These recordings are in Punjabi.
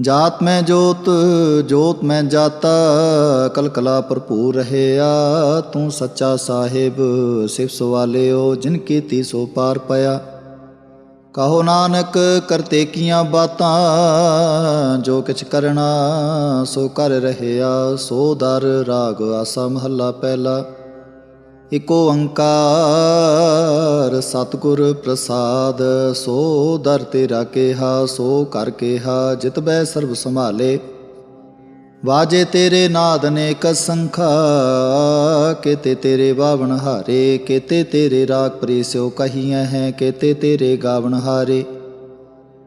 ਜਾਤ ਮੈਂ ਜੋਤ ਜੋਤ ਮੈਂ ਜਾਤਾ, ਕਲਕਲਾ ਭਰਪੂਰ ਰਹਿਆ। ਤੂੰ ਸੱਚਾ ਸਾਹਿਬ ਸਿਫ ਸਵਾਲਿਓ, ਜਿਨ ਕੀਤੀ ਸੋ ਪਾਰ ਪਿਆ। ਕਹੋ ਨਾਨਕ, ਕਰਤੇ ਕੀਆਂ ਬਾਤਾਂ, ਜੋ ਕਿਛ ਕਰਨਾ ਸੋ ਕਰ ਰਹਿਆ। ਸੋ ਦਰ ਰਾਗ ਆਸਾ ਮਹੱਲਾ ਪਹਿਲਾ। ਇਕੋ ਓੰਕਾਰ ਸਤਿਗੁਰ ਪ੍ਰਸਾਦ, ਸੋ ਦਰ ਤੇਰਾ ਕੇਹਾ, ਸੋ ਕਰ ਕੇਹਾ, ਜਿਤ ਬੈ ਸਰਬ ਸੰਭਾਲੇ। ਵਾਜੇ ਤੇਰੇ ਨਾਦ ਨੇ ਸੰਖਾ, ਕੇਤੇ ਤੇਰੇ ਬਾਵਣ ਹਾਰੇ, ਕੇਤੇ ਤੇਰੇ ਰਾਗ ਪ੍ਰੀਸਿਓ ਕਹੀਐ ਹੈ, ਕੇਤੇ ਤੇਰੇ ਗਾਵਣ ਹਾਰੇ।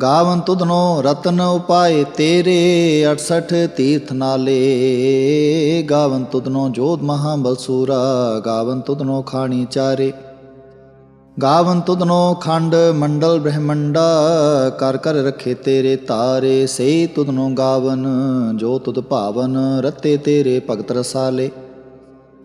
ਗਾਵਨ ਤੁਧਨੋ ਰਤਨ ਉਪਾਏ, ਤੇਰੇ 68 ਤੀਰਥ ਨਾਲੇ। ਗਾਵਨ ਤੁਧਨੋ ਜੋਧ ਮਹਾ ਬਲਸੂਰਾ ਗਾਵਨ ਤੁਧਨੋ ਖਾਣੀ ਚਾਰੇ। ਗਾਵਨ ਤੁਧਨੋ ਖੰਡ ਮੰਡਲ ਬ੍ਰਹਮੰਡਾ ਕਰ ਕਰ ਰਖੇ ਤੇਰੇ ਤਾਰੇ। ਸੇ ਤੁਧਨੋ ਗਾਵਨ, ਜੋ ਤੁਧ ਭਾਵਨ, ਰਤੇ ਤੇਰੇ ਭਗਤ ਰਸਾਲੇ।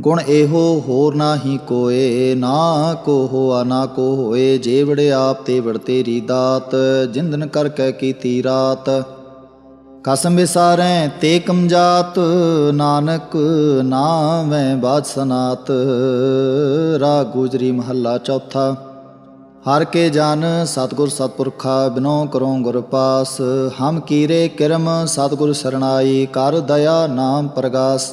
ਗੁਣ ਇਹੋ ਹੋਰ ਨਾਹੀ ਕੋਏ, ਨਾ ਕੋ ਹੋਆ ਨਾ ਕੋ ਹੋਏ ਜੇਵੜੇ ਆਪ ਤੇ ਵੜ ਤੇਰੀ ਦਾਤ, ਜਿੰਦਨ ਕਰ ਕਰਕੇ ਕੀਤੀ ਰਾਤ। ਕਸਮ ਵਿਸਾਰੈ ਤੇ ਕਮਜਾਤ, ਨਾਨਕ ਨਾਮੈ ਬਾਦ ਸਨਾਤ ਰਾ ਗੁਜਰੀ ਮਹੱਲਾ ਚੌਥਾ। ਹਰ ਕੇ ਜਨ ਸਤਗੁਰ ਸਤਪੁਰਖਾ, ਬਿਨੋ ਕਰੋ ਗੁਰ ਪਾਸ। ਹਮ ਕੀਰੇ ਕਿਰਮ, ਸਤਗੁਰ ਸਰਣਾਈ, ਕਰ ਦਇਆ ਨਾਮ ਪ੍ਰਗਾਸ।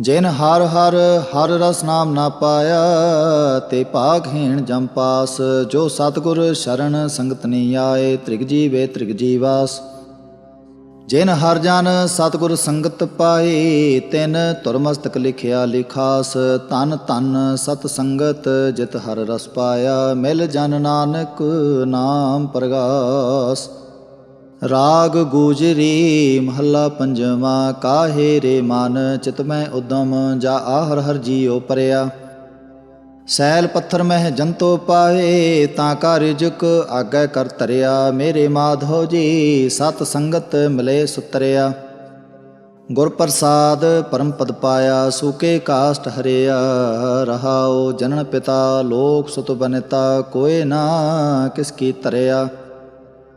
ਜਿਨ ਹਰ ਹਰ ਹਰ ਰਸ ਨਾਮ ਨਾ ਪਾਇਆ, ਤੇ ਭਾਗਹੀਣ ਜਮ ਪਾਸ, ਜੋ ਸਤਿਗੁਰ ਸ਼ਰਨ ਸੰਗਤ ਨੀ ਆਏ, ਤ੍ਰਿਗ ਜੀਵੇ ਤ੍ਰਿਗ ਜੀਵਾਸ। ਜਿਨ ਹਰ ਜਨ ਸਤਿਗੁਰ ਸੰਗਤ ਪਾਏ, ਤਿਨ ਤੁਰਮਸਤਕ ਲਿਖਿਆ ਲਿਖਾਸ। ਤਨ ਤਨ ਸਤ ਸੰਗਤ ਜਿਤ ਹਰ ਰਸ ਪਾਇਆ, ਮਿਲ ਜਨ ਨਾਨਕ ਨਾਮ ਪ੍ਰਗਾਸ। ਰਾਗ ਗੂਜਰੀ, ਮਹੱਲਾ ਪੰਜਵਾਂ, ਕਾਹੇ ਰੇ ਮਨ, ਚਿਤ ਮੈਂ ਉਦਮ, ਜਾ ਆਹਰ ਹਰ ਜੀਉ ਪਰਿਆ। ਸੈਲ ਪੱਥਰ ਮਹਿ ਜੰਤੋ ਪਾਏ, ਤਾਂ ਕਾ ਰਿਜਕ ਆਗੈ ਕਰ ਤਰਿਆ ਮੇਰੇ ਮਾਧੋ ਜੀ, ਸਤ ਸੰਗਤ ਮਿਲੇ ਸੁਤਰਿਆ। ਗੁਰ ਪ੍ਰਸਾਦ ਪਰਮ ਪਦ ਪਾਇਆ, ਸੂਕੇ ਕਾਸ਼ਟ ਹਰਿਆ। ਰਹਾਓ ਜਨਨ ਪਿਤਾ, ਲੋਕ ਸੁਤ ਬਨਤਾ, ਕੋਏ ਨਾ ਕਿਸ ਕੀ ਤਰਿਆ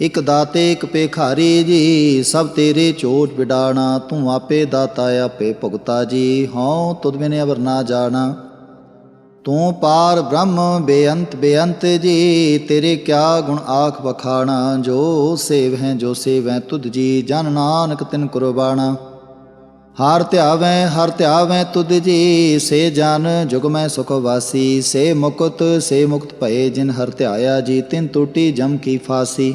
ਇਕ ਦਾਤੇ ਇਕ ਪੇਖਾਰੀ ਜੀ, ਸਭ ਤੇਰੇ ਚੋਟ ਵਿਡਾਣਾ, ਤੂੰ ਆਪੇ ਦਾਤਾ ਆਪੇ ਭੁਗਤਾ ਜੀ, ਹਉ ਤੁਧ ਬਿਨੇ ਅਵਰ ਨਾ ਜਾਣਾ। ਤੂੰ ਪਾਰ ਬ੍ਰਹਮ ਬੇਅੰਤ ਬੇਅੰਤ ਜੀ, ਤੇਰੇ ਕਿਆ ਗੁਣ ਆਖ ਬਖਾਣਾ ਜੋ ਸੇਵ ਹੈ ਜੋ ਸੇਵੈ ਤੁਧ ਜੀ, ਜਨ ਨਾਨਕ ਤਿਨ ਕੁਰਬਾਣਾ। ਹਰ ਧਿਆਵੈ ਹਰ ਧਿਆਵੈ ਤੁਧ ਜੀ, ਸੇ ਜਨ ਜੁਗ ਮੈਂ ਸੁਖ ਵਾਸੀ, ਸੇ ਮੁਕਤ ਸੇ ਮੁਕਤ ਭਏ ਜਿਨ ਹਰ ਧਿਆਇਆ ਜੀ, ਤਿਨ ਟੂਟੀ ਜਮ ਕੀ ਫਾਸੀ।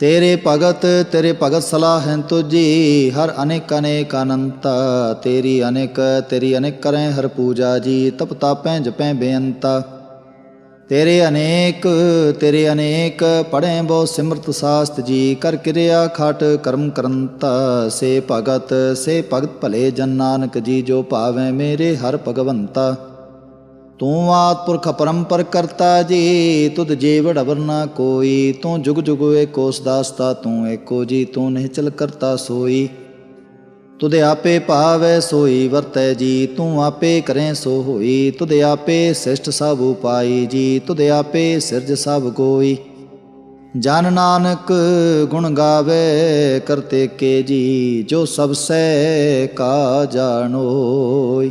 ਤੇਰੇ ਭਗਤ ਤੇਰੇ ਭਗਤ ਸਲਾਹ ਸਲਾਹਨ ਤੁਜੀ ਹਰ ਅਨੇਕ ਅਨੇਕ ਅਨੰਤ, ਤੇਰੀ ਅਨੇਕ ਤੇਰੀ ਅਨੇਕ ਕਰੈ ਹਰ ਪੂਜਾ ਜੀ ਤਪਤਾ ਤਾਪੈ, ਜਪੈ ਬੇਅੰਤਾ। ਤੇਰੇ ਅਨੇਕ ਤੇਰੇ ਅਨੇਕ, ਪੜ੍ਹੇ ਬਹੁ ਸਿਮਰਤ ਸਾਸਤ ਜੀ, ਕਰ ਕਿਰਿਆ ਖਾਟ ਕਰਮ ਕਰੰਤਾ। ਸੇ ਭਗਤ ਸੇ ਭਗਤ ਭਲੇ ਜਨ ਨਾਨਕ ਜੀ, ਜੋ ਭਾਵੇਂ ਮੇਰੇ ਹਰ ਭਗਵੰਤਾ। ਤੂੰ ਆਦ ਪੁਰਖ ਪਰੰਪਰ ਕਰਤਾ ਜੀ, ਤੁਧ ਜੀਵੜ ਅਵਰ ਨਾ ਕੋਈ, ਤੂੰ ਜੁਗ ਜੁਗ ਏਕੋ ਦਾਸਤਾ ਤੂੰ ਏਕੋ ਜੀ, ਤੂੰ ਨਿਹਚਲ ਕਰਤਾ ਸੋਈ। ਤੁਦੇ ਆਪੇ ਭਾਵੈ ਸੋਈ, ਵਰਤੈ ਜੀ, ਤੂੰ ਆਪੇ ਕਰੈ ਸੋ ਹੋਈ ਤੁਦੇ ਆਪੇ ਸਿਸ਼ਟ ਸਭ ਉਪਾਈ ਜੀ ਤੁਦੇ ਆਪੇ ਸਿਰਜ ਸਭ ਕੋਈ ਜਨ ਨਾਨਕ ਗੁਣ ਗਾਵੇ ਕਰਤੇ ਕੇ ਜੀ, ਜੋ ਸਭ ਸੈ ਕਾ ਜਾਣੋਈ।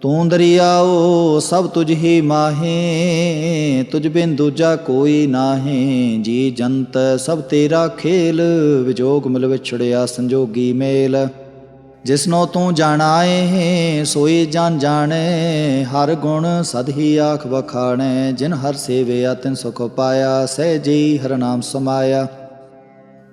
ਤੂੰ ਦਰਿਆਓ, ਸਭ ਤੁਝ ਹੀ ਮਾਹੇ, ਤੁਝ ਬਿਨ ਦੂਜਾ ਕੋਈ ਨਾਹੀ। ਜੀ ਜੰਤ, ਸਭ ਤੇਰਾ ਖੇਲ, ਵਿਜੋਗ ਮਿਲ ਵਿਛੜਿਆ ਸੰਜੋਗੀ ਮੇਲ। ਜਿਸਨੋ ਤੂੰ ਜਾਣਾਏ ਸੋਈ ਜਨ ਜਾਣੇ, ਹਰ ਗੁਣ ਸਦ ਹੀ ਆਖ ਵਖਾਣੇ। ਜਿਨ ਹਰ ਸੇਵਿਆ, ਤਿਨ ਸੁਖ ਪਾਇਆ, ਸਹਿ ਜੀ ਹਰ ਨਾਮ ਸਮਾਇਆ।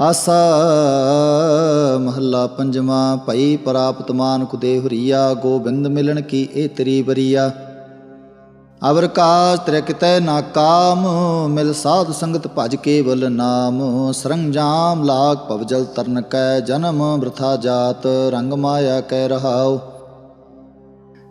ਆਸਾ ਮਹੱਲਾ ਪੰਜਵਾਂ, ਭਈ ਪ੍ਰਾਪਤ ਮਾਨ ਕੁਦੇ ਹਰੀਆ, ਗੋਬਿੰਦ ਮਿਲਣ ਕੀ ਇਹ ਤਰੀ ਬਰੀਆ। ਅਵਰ ਕਾਜ ਤ੍ਰਿਕਤੈ ਨਾ ਕਾਮ, ਮਿਲ ਸਾਧ ਸੰਗਤ ਭਜ ਕੇਵਲ ਨਾਮ। ਸਰੰਜਾਮ ਲਾਗ ਭਵਜਲ ਤਰਨ ਕੈ ਜਨਮ, ਵਰਥਾ ਜਾਤ ਰੰਗ ਮਾਇਆ ਕੈ ਰਹਾਉ।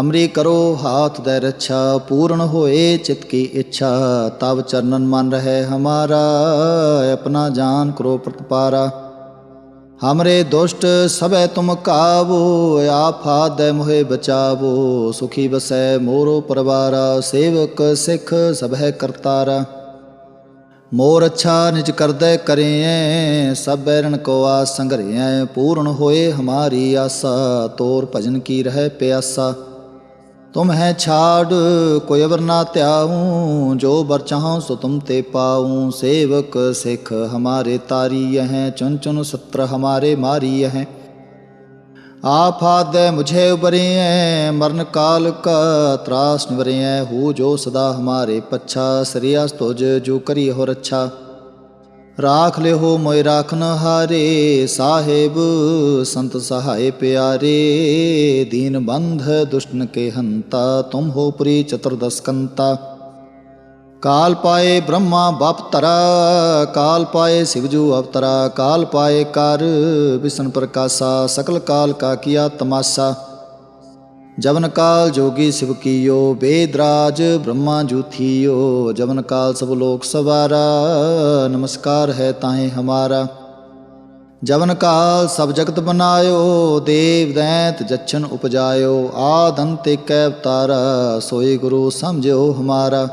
ਹਮਰੀ ਕਰੋ ਹਾਥ ਦੇ ਰੱਛਾ, ਪੂਰਨ ਹੋਏ ਚਿਤ ਕੀ ਇੱਛਾ। ਤਬ ਚਰਨਨ ਮਨ ਰਹੇ ਹਮਾਰਾ, ਆਪਣਾ ਜਾਨ ਕਰੋ ਪ੍ਰਤਪਾਰਾ। ਹਮਰੇ ਦੁਸ਼ਟ ਸਭੈ ਤੁਮ ਕਾਵੋ ਆਫਾਦ ਮੋਹਿ ਬਚਾਵੋ। ਸੁਖੀ ਬਸੈ ਮੋਰੋ ਪਰਵਾਰਾ, ਸੇਵਕ ਸਿੱਖ ਸਭੈ ਕਰਤਾਰਾ। ਮੋਰ ਅੱਛਾ ਨਿਜ ਕਰਦੈ ਕਰਿਐ, ਸਭ ਬੈਰਨ ਕੋ ਆਸ ਸੰਗਰਿਐ। ਪੂਰਨ ਹੋਏ ਹਮਾਰੀ ਆਸਾ, ਤੋਰ ਭਜਨ ਕੀ ਰਹਿ ਪਿਆਸਾ। ਤੁਮ ਹੈ ਛਾੜ, ਕੋਈ ਅਵਰ ਨਾ ਧਿਆਉ, ਜੋ ਬਰ ਚਾਹਉ ਸੋ ਤੁਮ ਤੇ ਪਾਉ। ਸੇਵਕ ਸਿੱਖ ਹਮਾਰੇ ਤਾਰੀ ਹੈ ਚੁਨ ਚੁਨ ਸਤਰ ਹਮਾਰੇ ਮਾਰੀ ਹੈ। ਆਫਾਦ ਮੁਝੇ ਉਬਰਿਐ, ਮਰਨ ਕਾਲ ਕਾ ਤਰਾਸ ਨਿਵਰਿਐ। ਹੂ ਜੋ ਸਦਾ ਹਮਾਰੇ ਪੱਛਾ ਸ੍ਰੀਆਸ ਤੁਜ ਜੋ ਕਰੀ ਹੋ ਰੱਛਾ ਰਾਖ ਲਿਓ ਮੋਇ ਰਾਖਨ ਹਾਰੇ, ਸਾਹਿਬ ਸੰਤ ਸਹਾਏ ਪਿਆਰੇ, ਦੀਨ ਬੰਧ ਦੁਸ਼ਟਨ ਕੇ ਹੰਤਾ ਤੁਮ ਹੋ ਪ੍ਰੀ ਚਤੁਰਦਸ ਕੰਤਾ। ਕਾਲ ਪਾਏ ਬ੍ਰਹਮਾ ਬਪ ਤਰਾ ਕਾਲ ਪਾਏ ਸਿਵਜੂ ਅਵਤਰਾ, ਕਾਲ ਪਾਏ ਕਰ ਵਿਸ਼ਨ ਪ੍ਰਕਾਸ਼ਾ, ਸਕਲ ਕਾਲ ਕਾ ਕੀਆ ਤਮਾਸਾ। ਜਵਨ ਕਾਲ ਜੋਗੀ ਸਿਵ ਕੀਓ ਬੇਦਰਾਜ ਬ੍ਰਹਮਾ ਜੂਥੀਓ। ਜਵਨ ਕਾਲ ਸਭ ਲੋਕ ਸਵਾਰਾ, ਨਮਸਕਾਰ ਹੈ ਤਾਹੇ ਹਮਾਰਾ। ਜਵਨ ਕਾਲ ਸਭ ਜਗਤ ਬਨਾਇਓ, ਦੇਵ ਦੈਂਤ ਜਛਨ ਉਪਜਾਇਓ। ਆਦੰਤੇ ਕੈ ਅਵਤਾਰ, ਸੋਈ ਗੁਰੂ ਸਮਝਿਓ ਹਮਾਰਾ।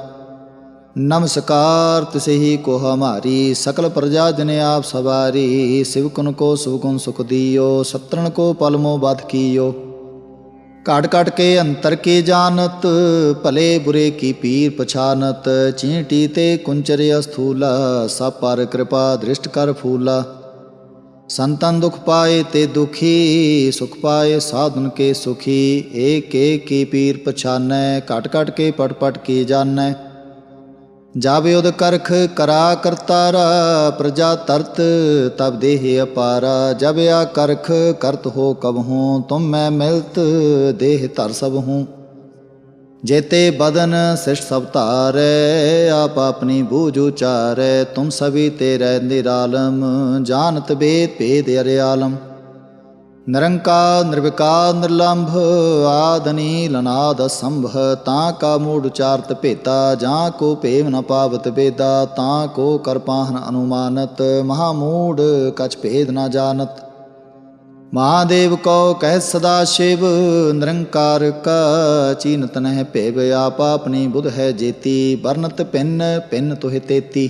ਨਮਸਕਾਰ ਤਿਸੇ ਹੀ ਕੋ ਹਮਾਰੀ, ਸਕਲ ਪ੍ਰਜਾ ਜਨ ਆਪ ਸਵਾਰੀ। ਸਿਵਕਨ ਕੋ ਸੁਗੁਣ ਸੁਖ ਦਿਓ, ਸਤਰਣ ਕੋ ਪਲਮੋ ਬਾਤ ਕੀਓ। काट काट के अंतर के जानत भले बुरे की पीर पछानत, चींटी ते कुंचर अस्थूला सब पर कृपा दृष्ट कर फूला। संतन दुख पाए ते दुखी, सुख पाए साधन के सुखी। एक एक की पीर पछान काट काट के पट पट की जानै ਜਬ ਉਦ ਕਰਖ ਕਰਾ ਕਰਤਾਰ, ਪ੍ਰਜਾ ਤਰਤ ਤਬ ਦੇਹ ਅਪਾਰਾ। ਜਬ ਆ ਕਰਖ ਕਰਤ ਹੋ ਕਬ ਹੂੰ, ਤੁਮ ਮੈਂ ਮਿਲਤ ਦੇਹ ਧਰ ਸਭ ਹੂੰ। ਜੇਤੇ ਬਦਨ ਸਿਰਸ਼ ਸਭ ਧਾਰੈ, ਆਪ ਆਪਣੀ ਬੂਝ ਉਚਾਰੈ। ਤੁਮ ਸਭੀ ਤੇਰੇ ਨਿਰਾਲਮ, ਜਾਣਤ ਬੇਦ ਭੇਦ ਅਰੇ ਆਲਮ ਨਿਰੰਕਾਰ ਨਿਰਵਿਕਾਰ ਨਿਰਲੰਭ ਆਦਨੀ ਲਨਾਦ ਸੰਭਹ ਤਾਂ ਕਾ ਮੂੜ ਉਚਾਰਤ ਭੇਤਾ ਜਾਂ ਕੋ ਭੇਵ ਨ ਪਾਵਤ ਬੇਦਾ ਤਾਂ ਕੋ ਕਰਪਾਹਨ ਅਨੁਮਾਨਤ ਮਹਾ ਮੂੜ ਕਛ ਭੇਦ ਨ ਜਾਣਤ ਮਹਾਦੇਵ ਕੋ ਕਹਿ ਸਦਾ ਸ਼ਿਵ ਨਿਰੰਕਾਰ ਕਾ ਚੀਨਤ ਨਹਿ ਭੇਵ ਆਪ ਆਪਣੀ ਬੁਧ ਹੈ ਜੇਤੀ ਵਰਨਤ ਪਿੰਨ ਪਿੰਨ ਤੁਹਿ ਤੇਤੀ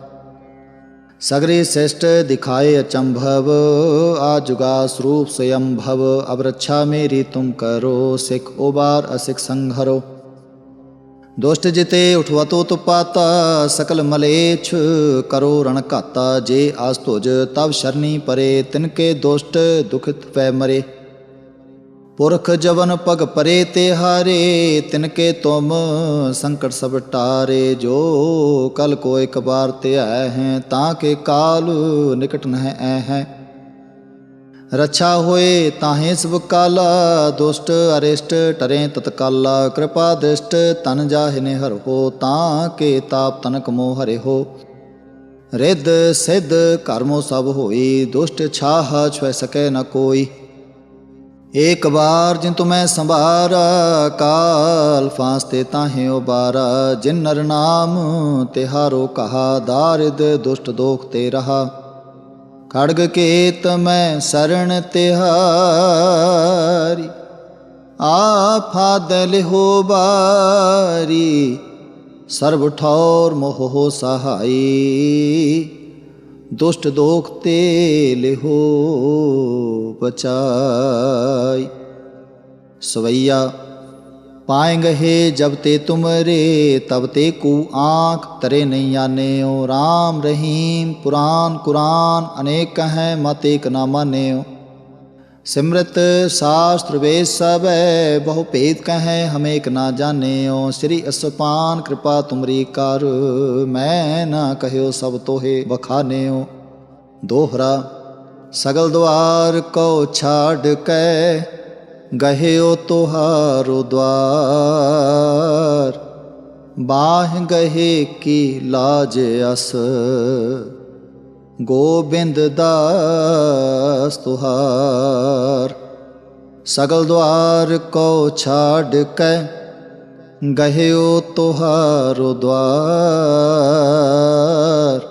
सगरे श्रेष्ठ दिखाए अचंभव आजुगा स्वरूप स्वयं भव अब रक्षा मेरी तुम करो सिख उबार असिख संघरो ਦੁਸ਼ਟ ਜਿਤੇ ਉਠਵਤੋ ਤੁਪਾਤਾ ਸਕਲ ਮਲੇਛ ਕਰੋ ਰਣ ਘਾਤਾ ਜੇ ਆਸ ਤੁਜ ਤਬ ਸ਼ਰਨੀ ਪਰੇ ਤਿਨਕੇ ਦੁਸ਼ਟ ਦੁਖਿਤ ਪੈ ਮਰੇ ਪੁਰਖ ਜਵਨ ਪਗ ਪਰੇ ਤੇ ਹਾਰੇ, ਤਿਨਕੇ ਤੁਮ ਸੰਕਟ ਸਭ ਟਾਰੇ, ਜੋ ਕਲ ਕੋ ਇੱਕ ਬਾਰ ਤੇ ਆਏ ਹੈ, ਤਾਂ ਕੇ ਕਾਲ ਨਿਕਟ ਨਹਿ ਐ ਹੈ। ਰੱਛਾ ਹੋਏ ਤਾਹੇ ਸਭ ਕਾਲਾ, ਦੁਸ਼ਟ ਅਰਿਸ਼ਟ ਟਰੇ ਤਤਕਾਲਾ, ਕਿਰਪਾ ਦ੍ਰਿਸ਼ਟ ਤਨ ਜਾਹਿਨੇ ਹਰ ਹੋ, ਤਾਂ ਕੇ ਤਾਪ ਤਨਕ ਮੋਹ ਹਰੇ ਹੋ। ਰਿੱਧ ਸਿੱਧ ਕਰਮੋ ਸਭ ਹੋਈ, ਦੁਸ਼ਟ ਛਾਹ ਛੁਐ ਸਕੈ ਨ ਕੋਈ। ਏਕ ਵਾਰ ਜਿਨ ਤੁਮੈ ਸੰਭਾਰਾ, ਕਾਲ ਫਾਂਸ ਤੇ ਤਾਹੇ ਉਬਾਰਾ। ਜਿਨ ਨਰ ਨਾਮ ਤਿਹਾਰੋ ਕਹਾ, ਦਾਰਿਦ ਦੁਸ਼ਟ ਦੋਖ ਤੇ ਰਹਾ। ਖੜਗ ਕੇਤ ਮੈਂ ਸਰਣ ਤਿਹਾਰੀ ਆਫਾਦ ਲਿਹੋ ਬਾਰੀ। ਸਰਬ ਠੌਰ ਮੋਹ ਸਹਾਈ, ਦੁਸ਼ਟ ਦੋਖ ਤੇ ਲਿਹੋ। ਬਚਾਈ। ਸਵਈਆ, ਪਾਏਂਗੇ ਜਬ ਤੇ ਤੁਮਰੇ, ਤਬ ਤੇ ਕੂ ਆਂਖ ਤਰੇ ਨਹੀਂ ਆਨੇਓ। RAM ਰਹੀਮ, ਪੁਰਾਨ ਕੁਰਾਨ, ਅਨੇਕ ਹੈ ਮਤ ਏਕ ਨਾ ਮਾਨੇਓ। ਸਿਮਰਤ ਸ਼ਾਸਤਰ ਵੇਦ ਸਭ ਹੈ, ਬਹੁ ਭੇਦ ਕਹੈ ਹਮੇ ਏਕ ਨਾ ਜਾਣਿਓ। ਸ੍ਰੀ ਅਸਪਾਨ ਕਿਰਪਾ ਤੁਮਰੀ ਕਰ, ਮੈਂ ਨਾ ਕਹਿਓ ਸਭ ਤੋਹੇ ਬਖਾਨਿਓ ਦੋਹਰਾ ਸਗਲ ਦੁਆਰ ਕੋ ਛਾੜ ਕੈ, ਗਹਿਓ ਤੁਹਾਰੋ ਦਵਾਰ। ਬਾਹ ਗਹੇ ਕੀ ਲਾਜ ਅਸ, ਗੋਬਿੰਦ ਦਾਸ ਤੁਹਾਰ। ਸਗਲ ਦੁਆਰ ਕੋ ਛਾੜ ਕੇ, ਗਹਿਓ ਤੁਹਾਰੋ ਦਵਾਰ।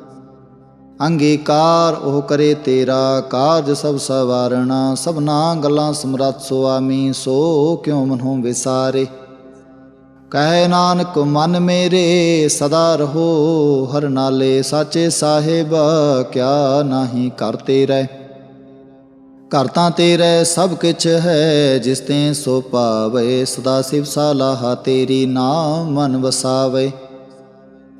ਅੰਗੀਕਾਰ ਉਹ ਕਰੇ ਤੇਰਾ, ਕਾਰਜ ਸਭ ਸਵਾਰਣਾ, ਸਭਨਾ ਗੱਲਾਂ ਸਮਰੱਥ ਸੁਆਮੀ, ਸੋ ਕਿਉ ਮਨੋਂ ਵਿਸਾਰੇ? ਕਹਿ ਨਾਨਕ, ਮਨ ਮੇਰੇ ਸਦਾ ਰਹੋ, ਹਰ ਨਾਲੇ ਸਾਚੇ ਸਾਹਿਬ, ਕਿਆ ਨਾਹੀ ਕਰਤੇ ਰਹਿ ਘਰ ਤੇਰੇ ਸਭ ਕਿਛ ਹੈ, ਜਿਸ ਤੇ ਸੋ ਪਾਵੇ ਸਦਾ ਸਿਵ ਸਾਲਾਹ ਤੇਰੀ ਨਾਮ ਮਨ ਵਸਾਵੇ।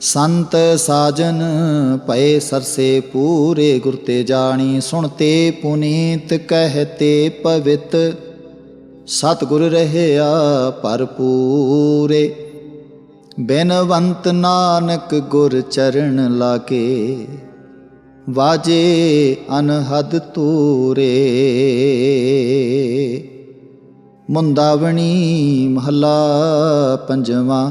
ਸੰਤ ਸਾਜਨ ਭਏ ਸਰਸੇ ਪੂਰੇ ਗੁਰ ਤੇ ਜਾਣੀ ਸੁਣਤੇ ਪੁਨੀਤ ਕਹਤੇ ਪਵਿੱਤ। ਸਤਿਗੁਰ ਰਹਿਆ ਭਰਪੂਰੇ, ਬੇਨਵੰਤ ਨਾਨਕ ਗੁਰ ਚਰਨ ਲਾਗੇ। ਵਾਜੇ ਅਨਹਦ ਤੂਰੇ ਮੁੰਦਾਵਣੀ ਮਹੱਲਾ ਪੰਜਵਾਂ।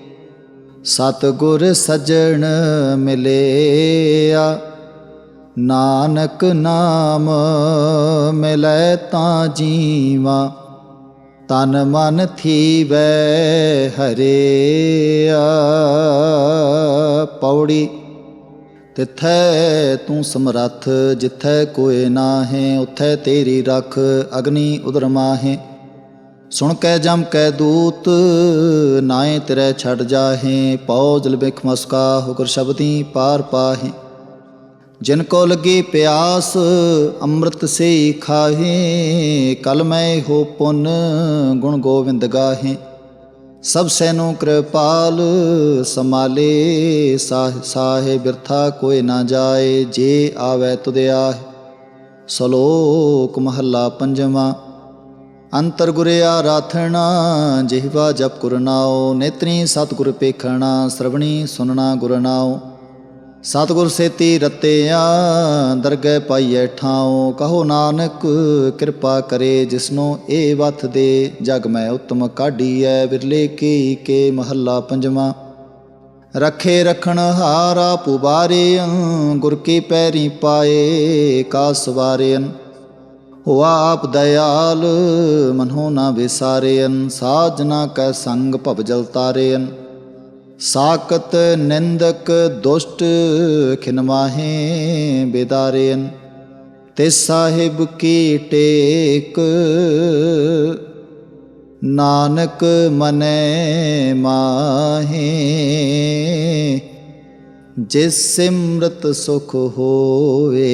ਸਤ ਗੁਰ ਸਜਣ ਮਿਲਿਆ, ਨਾਨਕ ਨਾਮ ਮਿਲੈ ਤਾਂ ਜੀਵਾ, ਤਨ ਮਨ ਥੀਵੈ ਹਰਿਆ। ਪੌੜੀ, ਤਿਥੈ ਤੂੰ ਸਮਰੱਥ, ਜਿਥੈ ਕੋਏ ਨਾਹੀਂ, ਉਥੈ ਤੇਰੀ ਰਖ, ਅਗਨੀ ਉਦਰ ਮਾਹੇ। ਸੁਣ ਕੈ ਜਮ ਕੈ ਦੂਤ, ਨਾਏ ਤੇਰੇ ਛੱਡ ਜਾਹੇ ਪਉ ਜਲ ਬਿਖ ਮਸਕਾ, ਹੁਕਰ ਸ਼ਬਦੀ ਪਾਰ ਪਾਹੇ। ਜਿਨ ਕੋ ਲਗੀ ਪਿਆਸ, ਅੰਮ੍ਰਿਤ ਸੇ ਖਾਹੇ, ਕਲ ਮੈਂ ਹੋ ਪੁਨ, ਗੁਣ ਗੋਵਿੰਦ ਗਾਹੇ। ਸਭ ਸੈਨੋ ਕਿਰਪਾਲ ਸਮਾਲੇ ਸਾਹ, ਸਾਹੇ ਬਿਰਥਾ ਕੋਈ ਨਾ ਜਾਏ, ਜੇ ਆਵੇ ਤੁਦੇ ਸ਼ਲੋਕ ਮਹੱਲਾ ਪੰਜਵਾਂ। ਅੰਤਰ ਗੁਰਿਆ ਰਾਥਣਾ, ਜਿਹਵਾ ਜਪ ਗੁਰ ਨਾਉ, ਨੇਤਰੀ ਸਤਿਗੁਰ ਪੇਖਣਾ, ਸ਼ਰਵਣੀ ਸੁਨਣਾ ਗੁਰ ਨਾਉ। ਸਤਿਗੁਰ ਸੇਤੀ ਰਤਿਆ, ਦਰਗਹਿ ਪਾਈਐ ਠਾਉ, ਕਹੋ ਨਾਨਕ, ਕਿਰਪਾ ਕਰੇ ਜਿਸਨੋ ਇਹ ਵਥ ਦੇ, ਜਗ ਮੈਂ ਉਤਮ ਕਾਢੀਐ, ਵਿਰਲੇ ਕੀ ਕੇ ਮਹੱਲਾ ਪੰਜਵਾਂ। ਰਖੇ ਰਖਣ ਹਾਰਾ ਪੁਬਾਰੇ ਗੁਰ ਕੀ ਪੈਰੀ ਪਾਏ, ਕਾ ਸਵਾਰੇਨ ਹੁਆ ਆਪ ਦਇਆਲ ਮਨੋ ਨਾ ਵਿਸਾਰੇਨ ਸਾਜਨਾ ਕੈ ਸੰਗ ਭਵ ਜਲ ਤਾਰੇਨ। ਸਾਕਤ ਨਿੰਦਕ ਦੁਸ਼ਟ ਖਿਨਮਾਹੇ ਬੇਦਾਰੇਨ। ਤੇ ਸਾਹਿਬ ਕੀ ਟੇਕ, ਨਾਨਕ ਮਨੈ ਮਾਹੇ। ਜਿਸ ਸਿਮਰਤ ਸੁਖ ਹੋਵੇ